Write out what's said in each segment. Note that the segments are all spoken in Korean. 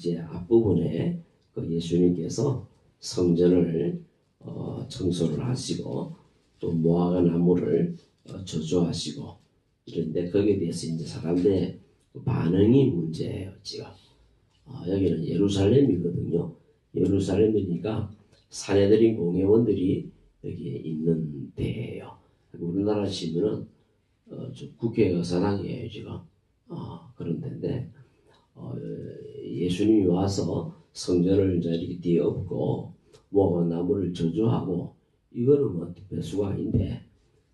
이제 앞부분에 그 예수님께서 성전을 어, 청소를 하시고 또 모아가 나무를 어, 저주하시고 이런데 거기에 대해서 이제 사람들의 그 반응이 문제예요 지금 어, 여기는 예루살렘이거든요. 예루살렘이니까 사내들인 공회원들이 여기에 있는 데예요. 우리나라 치면은 어, 저 국회 의사당이에요 지금. 어, 그런 데인데 어, 예수님이 와서 성전을 이제 이렇게 뒤엎고 뭐 나무를 저주하고 이거는 뭐 배수가 아닌데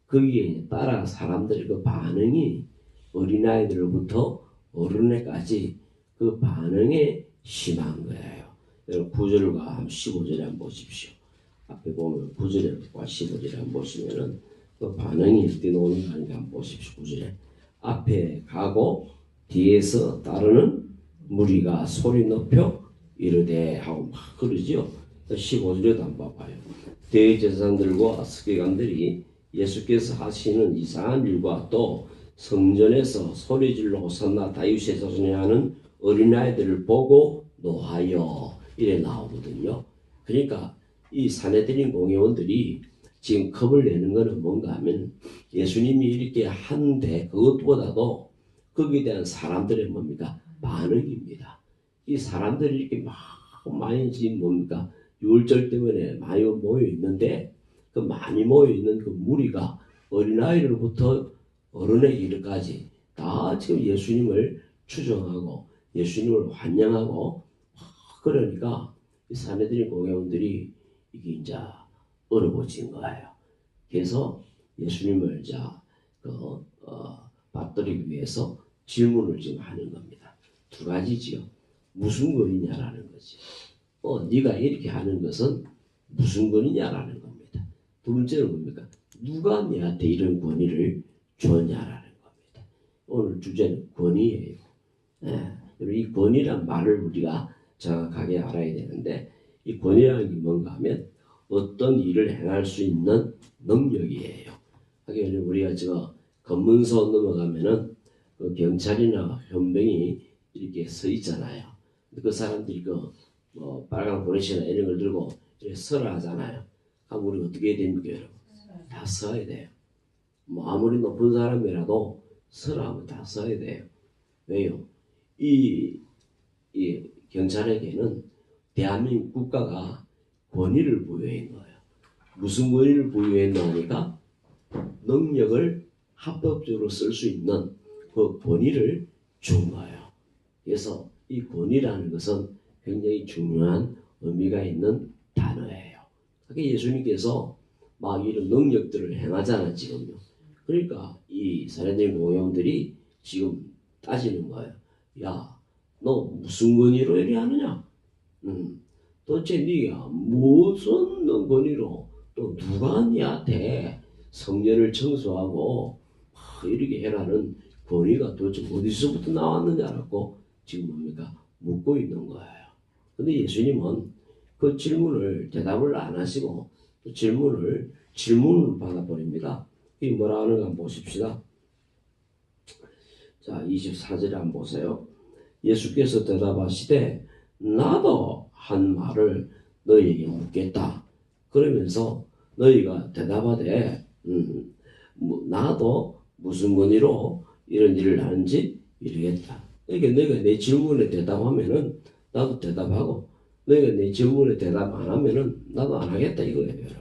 거기에 따라 사람들의 그 반응이 어린아이들로부터 어른에까지 그 반응이 심한 거예요. 여러분 9절과 15절에 한번 보십시오. 앞에 보면 9절과 15절에 한번 보시면은 그 반응이 어떻게 나오는가 한번 보십시오. 9절에 앞에 가고 뒤에서 따르는 무리가 소리 높여 이르되 하고 막 그러지요. 15절에도 한번 봐봐요. 대제사장들과 서기관들이 예수께서 하시는 이상한 일과 또 성전에서 소리질러 호산나 다윗의 자손에 하는 어린아이들을 보고 노하여 이래 나오거든요. 그러니까 이 사내들인 공회원들이 지금 겁을 내는 것은 뭔가 하면 예수님이 이렇게 하는데 그것보다도 거기에 대한 사람들의 뭡니까 반응입니다. 이 사람들이 이렇게 막 많이 지금 뭡니까 유월절 때문에 많이 모여 있는데 그 많이 모여 있는 그 무리가 어린아이들부터 어른에 이르까지 다 지금 예수님을 추정하고 예수님을 환영하고 그러니까 이 사내들인 공회원들이 이게 이제 얼어붙인 거예요. 그래서 예수님을 자 그 어, 받들기 위해서 질문을 지금 하는 겁니다. 두 가지지요. 무슨 권이냐라는 거지. 어, 네가 이렇게 하는 것은 무슨 권이냐라는 겁니다. 두 번째는 뭡니까? 누가 내한테 이런 권위를 줬냐라는 겁니다. 오늘 주제는 권위예요. 예, 이 권위란 말을 우리가 정확하게 알아야 되는데 이 권위라는 게 뭔가 하면 어떤 일을 행할 수 있는 능력이에요. 하긴 우리가 저 검문소 넘어가면은 그 경찰이나 현병이 이렇게 서 있잖아요. 그 사람들이 그 뭐 빨간 보레시나 이런 걸 들고 이렇게 서라 하잖아요. 그럼 우리 어떻게 해야 됩니까, 여러분? 다 써야 돼요. 뭐 아무리 높은 사람이라도 서라 하면 다 써야 돼요. 왜요? 이, 이 경찰에게는 대한민국 국가가 권위를 부여한 거예요. 무슨 권위를 부여했나 하니까 능력을 합법적으로 쓸 수 있는 그 권위를 준 거예요. 그래서 이 권위라는 것은 굉장히 중요한 의미가 있는 단어예요. 예수님께서 막 이런 능력들을 행하잖아 지금요. 그러니까 이 사례된 공회원들이 지금 따지는 거예요. 야, 너 무슨 권위로 이리 하느냐? 음, 도대체 네가 무슨 권위로 또 누가 니한테 성전을 청소하고 이렇게 해라는 권위가 도대체 어디서부터 나왔느냐라고 지금 뭡니까 묻고 있는 거예요. 근데 예수님은 그 질문을 대답을 안 하시고 그 질문을 질문을 받아버립니다. 이 뭐라 하는가 한번 보십시다. 자, 24절에 한번 보세요. 예수께서 대답하시되 나도 한 말을 너희에게 묻겠다. 그러면서 너희가 대답하되 음, 뭐, 나도 무슨 권위로 이런 일을 하는지 모르겠다. 그러니까 너희가 내 질문에 대답하면은 나도 대답하고 너희가 내 질문에 대답 안 하면은 나도 안 하겠다 이거예요 여러분.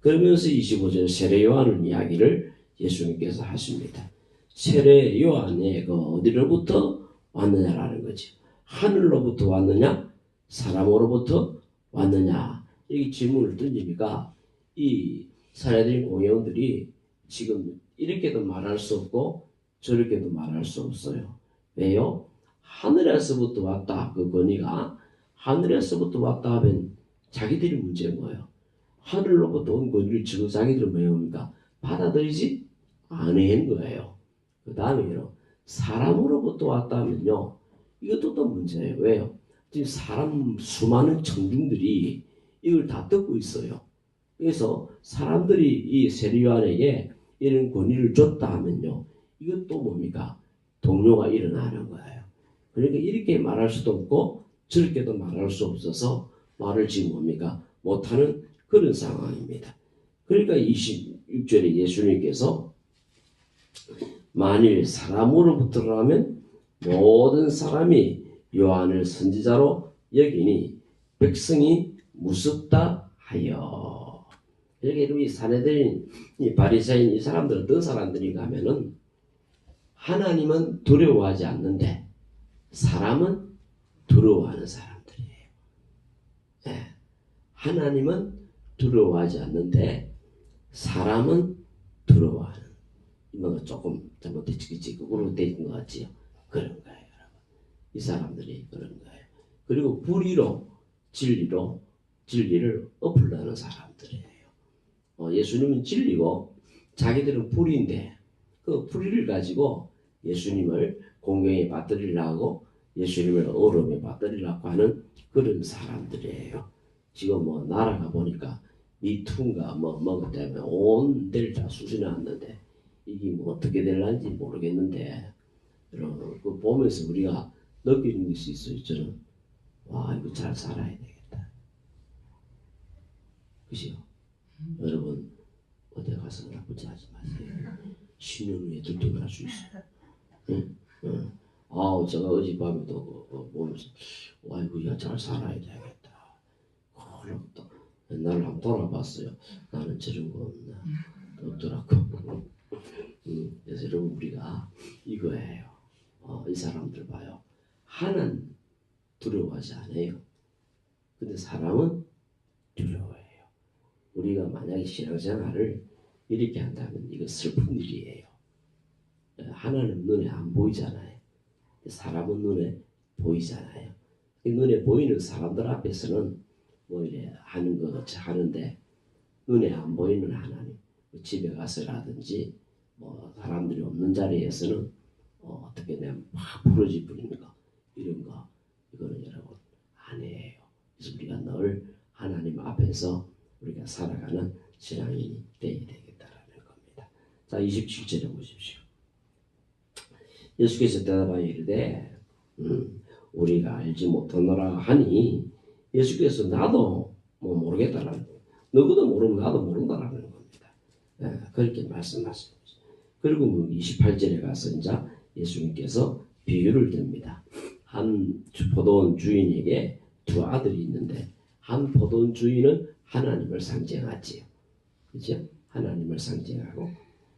그러면서 25절 세례 요한을 이야기를 예수님께서 하십니다. 세례 요한이 그 어디로부터 왔느냐라는 거지. 하늘로부터 왔느냐? 사람으로부터 왔느냐? 이 질문을 던지니까 이 사례들인 공회원들이 지금 이렇게도 말할 수 없고 저렇게도 말할 수 없어요. 왜요? 하늘에서부터 왔다. 그 권위가 하늘에서부터 왔다 하면 자기들이 문제인 거예요. 하늘로부터 온 권위를 지금 자기들은 뭐입니까? 받아들이지 않은 거예요. 그 다음에 요. 사람으로부터 왔다 하면요. 이것도 또 문제예요. 왜요? 지금 사람 수많은 청중들이 이걸 다 듣고 있어요. 그래서 사람들이 이 세리요한에게 이런 권위를 줬다 하면요. 이것도 뭡니까? 동료가 일어나는 거예요. 그러니까 이렇게 말할 수도 없고 저렇게도 말할 수 없어서 말을 지금 뭡니까 못하는 그런 상황입니다. 그러니까 26절에 예수님께서 만일 사람으로부터라면 모든 사람이 요한을 선지자로 여기니 백성이 무섭다 하여 여기 이 사내들인 이 바리새인 이 사람들 어떤 사람들인가 하면은 하나님은 두려워하지 않는데 사람은 두려워하는 사람들이에요. 예. 하나님은 두려워하지 않는데 사람은 두려워하는 이거 조금 잘못됐지 그거로 된것 같지요. 그런 거예요, 여러분. 이 사람들이 그런 거예요. 그리고 불의로 진리로 진리를 엎으려는 사람들이에요. 어, 예수님은 진리고 자기들은 불의인데 그 불의를 가지고 예수님을 공경에 받들이려고 예수님을 얼음에 받들이려고 하는 그런 사람들이에요. 지금 뭐 나라가 보니까 미투인가 뭐 뭐가 때문에 온 데를 다 수신해왔는데 이게 뭐 어떻게 될런지 모르겠는데 그 보면서 우리가 느끼는 것이 있어요. 저는 와 이거 잘 살아야 되겠다. 그죠? 여러분 어디 가서 나쁘지 하지 마세요. 10년 후에 들통날 수 있어요. 아우 제가 어젯밤에도 어, 어, 보면서 와 이거 야잘 살아야 되겠다. 그러고 또 옛날을 한번 돌아봤어요. 나는 저런 거 없나 없더라고. 음, 그래서 여러분 우리가 이거예요. 어, 이 사람들 봐요. 하는 두려워하지 않아요. 근데 사람은 두려워해요. 우리가 만약에 신앙생활을 이렇게 한다면 이거 슬픈 일이에요. 하나는 눈에 안 보이잖아요. 사람은 눈에 보이잖아요. 이 눈에 보이는 사람들 앞에서는 뭐 이래 하는 거 하는데 눈에 안 보이는 하나님 뭐 집에 가서라든지 뭐 사람들이 없는 자리에서는 어, 떻게 내가 막 부러지 버리는 거 이런 거 이거는 여러분 아니에요. 그래서 우리가 늘 하나님 앞에서 우리가 살아가는 신앙인이 되어야 되겠다라는 겁니다. 자 27절에 보십시오. 예수께서 대답하여 이르되 음, 우리가 알지 못하노라 하니 예수께서 나도 뭐 모르겠다라는 거예요. 너희도 모르면 나도 모른다라는 겁니다. 예, 그렇게 말씀하시는 거죠. 그리고 뭐 28절에 가서 이제 예수님께서 비유를 듭니다. 한 포도원 주인에게 두 아들이 있는데 한 포도원 주인은 하나님을 상징하지요. 그죠? 하나님을 상징하고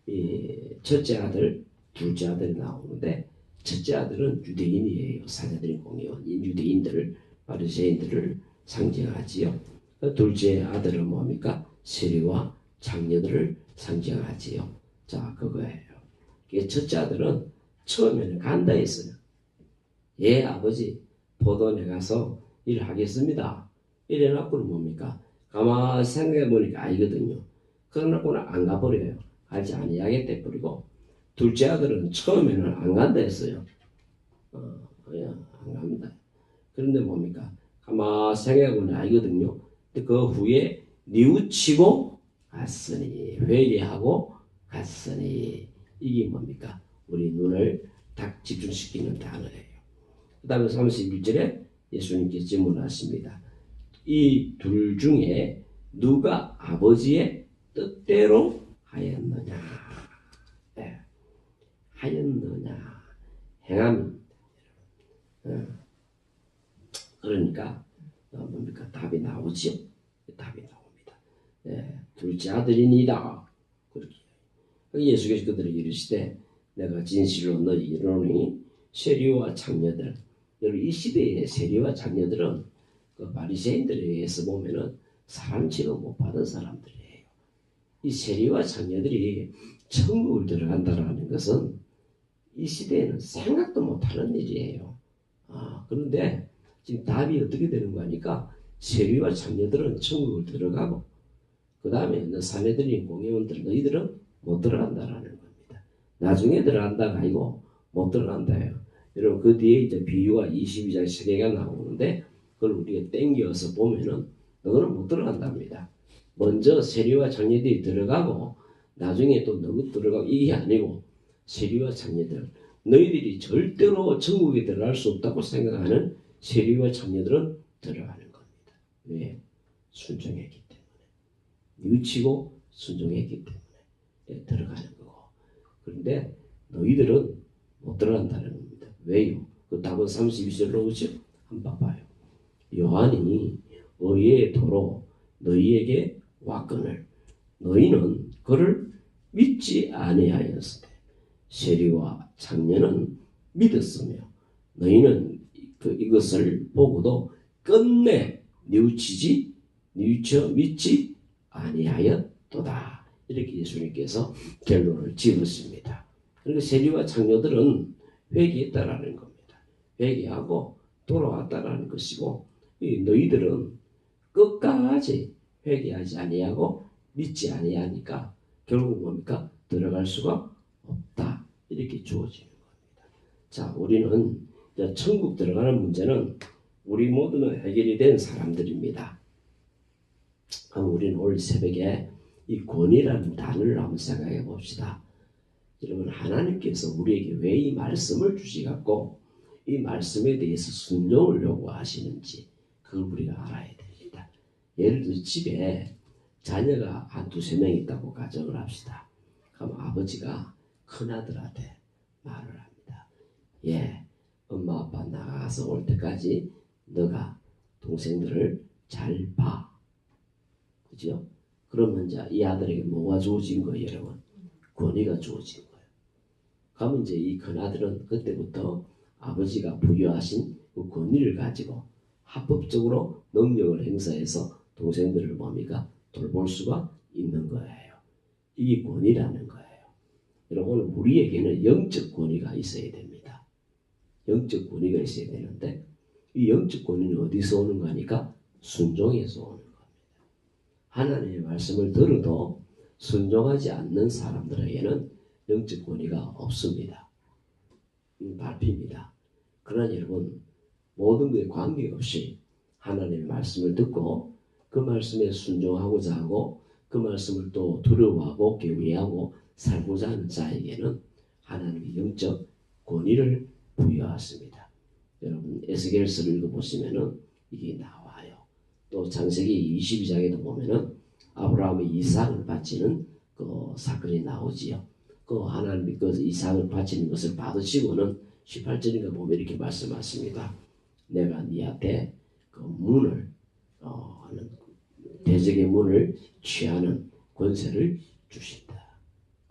이 첫째 아들, 둘째 아들이 나오는데 첫째 아들은 유대인이에요. 사자들인 공의원, 유대인들을 바리새인들을 상징하지요. 그 둘째 아들은 뭡니까? 세리와 장녀들을 상징하지요. 자, 그거예요. 첫째 아들은 처음에는 간다 했어요. 예, 아버지, 포도원에 가서 일하겠습니다. 이래놓고는 뭡니까? 가만 생각해 보니까 알거든요. 그러나고는 안 가버려요. 가지 아니하겠다 버리고 둘째 아들은 처음에는 안 간다 했어요. 어, 그냥 안 갑니다. 그런데 뭡니까? 가만 생각해 보니 알거든요. 근데 그 후에 뉘우치고 갔으니 회개하고 갔으니 이게 뭡니까? 우리 눈을 딱 집중시키는 단어예요. 그 다음에 31절에 예수님께서 질문하십니다. 이 둘 중에 누가 아버지의 뜻대로 하였느냐? 네. 하였느냐? 행함입니다. 네. 그러니까 어, 뭡니까? 답이 나오지요. 답이 나옵니다. 네. 둘째 아들이니다. 그렇게 예수께서 그들에게 이르시되 내가 진실로 너희 이르노니 세리와 장녀들 여러분 이 시대의 세리와 장녀들은 그 바리새인들에 의해서 보면은 사람 취급 못 받은 사람들이에요. 이 세리와 장녀들이 천국을 들어간다라는 것은 이 시대에는 생각도 못하는 일이에요. 아, 그런데 지금 답이 어떻게 되는 거니까 세리와 장녀들은 천국을 들어가고 그 다음에 너 사내들인 공회원들 너희들은 못 들어간다라는 겁니다. 나중에 들어간다가 아니고 못 들어간다예요. 여러분 그 뒤에 이제 비유가 22장 3개가 나오는데 그걸 우리가 땡겨서 보면은 너는 못 들어간답니다. 먼저 세리와 장녀들이 들어가고 나중에 또 너희 들어가고 이게 아니고 세리와 장녀들 너희들이 절대로 천국에 들어갈 수 없다고 생각하는 세리와 장녀들은 들어가는 겁니다. 왜? 순종했기 때문에. 뉘우치고 순종했기 때문에 예, 들어가는 거고. 그런데 너희들은 못 들어간다는 겁니다. 왜요? 그 답은 32절로 오죠? 한번 봐봐요. 요한이 의의 도로 너희에게 왔거늘 너희는 그를 믿지 아니하였으되 세리와 장녀는 믿었으며 너희는 그 이것을 보고도 끝내 뉘우치지 뉘우쳐 믿지 아니하였도다 이렇게 예수님께서 결론을 지었습니다. 그러니까 세리와 장녀들은 회개했다라는 겁니다. 회개하고 돌아왔다라는 것이고 너희들은 끝까지 회개하지 아니하고 믿지 아니하니까 결국 뭡니까 들어갈 수가 없다 이렇게 주어지는 겁니다. 자 우리는 천국 들어가는 문제는 우리 모두는 해결이 된 사람들입니다. 그럼 우리는 오늘 새벽에 이 권위라는 단어를 한번 생각해 봅시다. 여러분 하나님께서 우리에게 왜 이 말씀을 주시갖고 이 말씀에 대해서 순종을 요구하시는지 그걸 우리가 알아야 됩니다. 예를 들어 집에 자녀가 한 두세 명 있다고 가정을 합시다. 그럼 아버지가 큰아들한테 말을 합니다. 예, 엄마 아빠 나가서 올 때까지 너가 동생들을 잘 봐. 그죠? 그러면 이제 이 아들에게 뭐가 주어진 거예요, 여러분? 권위가 주어진 거예요. 그러면 이제 이 큰아들은 그때부터 아버지가 부여하신 그 권위를 가지고 합법적으로 능력을 행사해서 동생들을 뭡니까? 돌볼 수가 있는 거예요. 이게 권위라는. 여러분 우리에게는 영적 권위가 있어야 됩니다. 영적 권위가 있어야 되는데 이 영적 권위는 어디서 오는 거니까 순종에서 오는 겁니다. 하나님의 말씀을 들어도 순종하지 않는 사람들에게는 영적 권위가 없습니다. 발표입니다. 그러나 여러분 모든 것에 관계없이 하나님의 말씀을 듣고 그 말씀에 순종하고자 하고 그 말씀을 또 두려워하고 경외하고 살고자 하는 자에게는 하나님의 영적 권위를 부여하십니다. 여러분 에스겔서를 읽어보시면은 이게 나와요. 또 창세기 22장에도 보면은 아브라함의 이삭을 바치는 그 사건이 나오지요. 그 하나님이 그 이삭을 바치는 것을 받으시고는 18절인가 보면 이렇게 말씀하십니다. 내가 네 앞에 그 문을 어, 대적의 문을 취하는 권세를 주신다.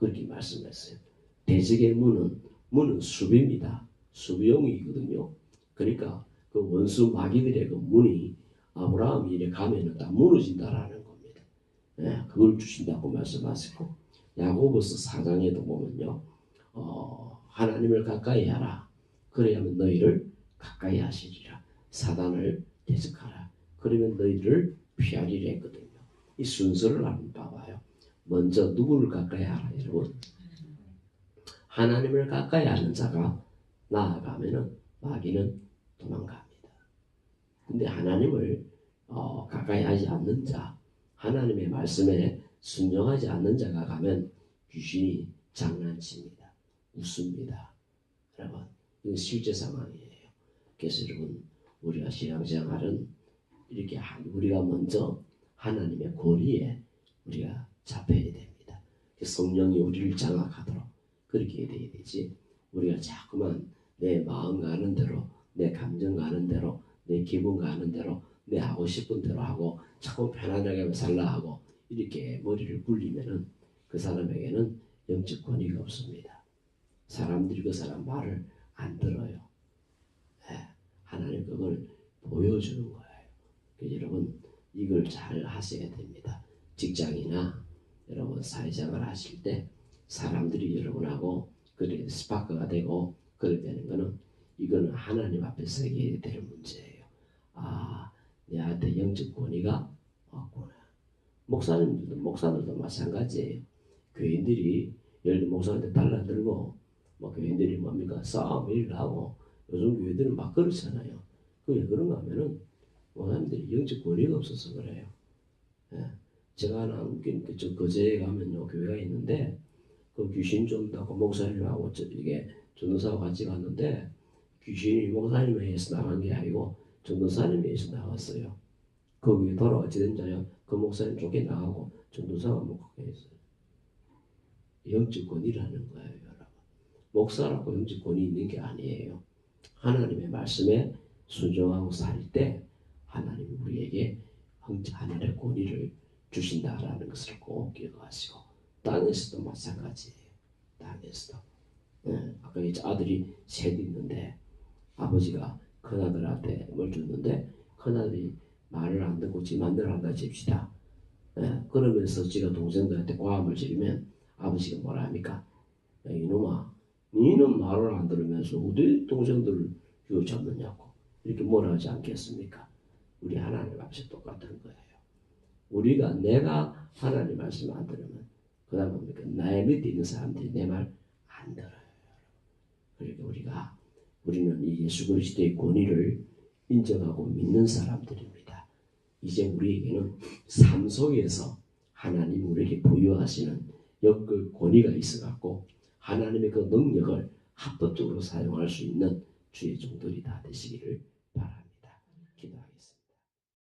그렇게 말씀했어요. 대적의 문은 문은 수비입니다. 수비용이거든요. 그러니까 그 원수 마귀들의 그 문이 아브라함이 이래 가면은 다 무너진다라는 겁니다. 예, 그걸 주신다고 말씀하시고 야고보서 4장에도 보면요. 어, 하나님을 가까이 하라. 그래야면 너희를 가까이 하시리라. 사단을 대적하라. 그러면 너희를 피하리라 했거든요. 이 순서를 한번 봐봐요. 먼저 누구를 가까이 하라 여러분 하나님을 가까이 하는 자가 나아가면은 마귀는 도망갑니다. 근데 하나님을 어, 가까이 하지 않는 자, 하나님의 말씀에 순종하지 않는 자가 가면 귀신이 장난칩니다. 웃습니다. 여러분, 이건 실제 상황이에요. 그래서 여러분, 우리가 신앙생활은 이렇게 우리가 먼저 하나님의 권위에 우리가 잡혀야 됩니다. 성령이 우리를 장악하도록 그렇게 돼야 되지. 우리가 자꾸만 내 마음 가는 대로, 내 감정 가는 대로, 내 기분 가는 대로, 내 하고 싶은 대로 하고 자꾸 편안하게 살라 하고 이렇게 머리를 굴리면은 그 사람에게는 영적 권위가 없습니다. 사람들이 그 사람 말을 안 들어요. 네, 하나님 그걸 보여주는 거예요. 여러분 이걸 잘 하셔야 됩니다. 직장이나 여러분 사회생활 하실 때 사람들이 여러분하고 그래 스파크가 되고 그렇게 되는 거는 이거는 하나님 앞에서 해결해야 되는 문제예요. 아, 내한테 영적 권위가 없구나. 목사님들도 목사들도 마찬가지예요. 교인들이 예를 들어 목사한테 달라들고 뭐 교인들이 뭡니까 싸움 일을 하고 요즘 교회들은 막 그렇잖아요. 그게 그런가 하면은 목사님들이 영적 권위가 없어서 그래요. 예. 제가 하나 웃긴 그저 거제에 가면요 교회가 있는데 그 귀신 쫓다고 목사님하고 저 이게 전도사와 같이 갔는데 귀신이 목사님에 의해서 나간 게 아니고 전도사님에서 나왔어요. 거기에 돌아왔지 된 자요. 그 목사님 쫓겨나가고 전도사가 목하게 했어요. 영적 권위라는 거예요, 여러분. 목사라고 영적 권위 있는 게 아니에요. 하나님의 말씀에 순종하고 살 때 하나님이 우리에게 하늘의 권위를 주신다라는 것을 꼭 기억하시고 땅에서도 마찬가지예요. 땅에서도. 예, 아까 이제 아들이 셋 있는데 아버지가 큰 아들한테 뭘 줬는데 큰 아들이 말을 안 듣고 지 맘대로 한다 칩시다. 예, 그러면서 지가 동생들한테 과음을 지르면 아버지가 뭐라 합니까? 야, 이놈아, 니는 말을 안 들으면서 어디 동생들을 휘어잡느냐고 이렇게 뭐라 하지 않겠습니까? 우리 하나님 앞에서 똑같은 거예요. 우리가 내가 하나님 말씀 안 들으면 그 다음 뭡니까? 나의 밑에 있는 사람들이 내 말 안 들어요. 그러니까 우리가 우리는 이 예수 그리스도의 권위를 인정하고 믿는 사람들입니다. 이제 우리에게는 삶 속에서 하나님 우리에게 부여하시는 역그 권위가 있어갖고 하나님의 그 능력을 합법적으로 사용할 수 있는 주의 종들이 다 되시기를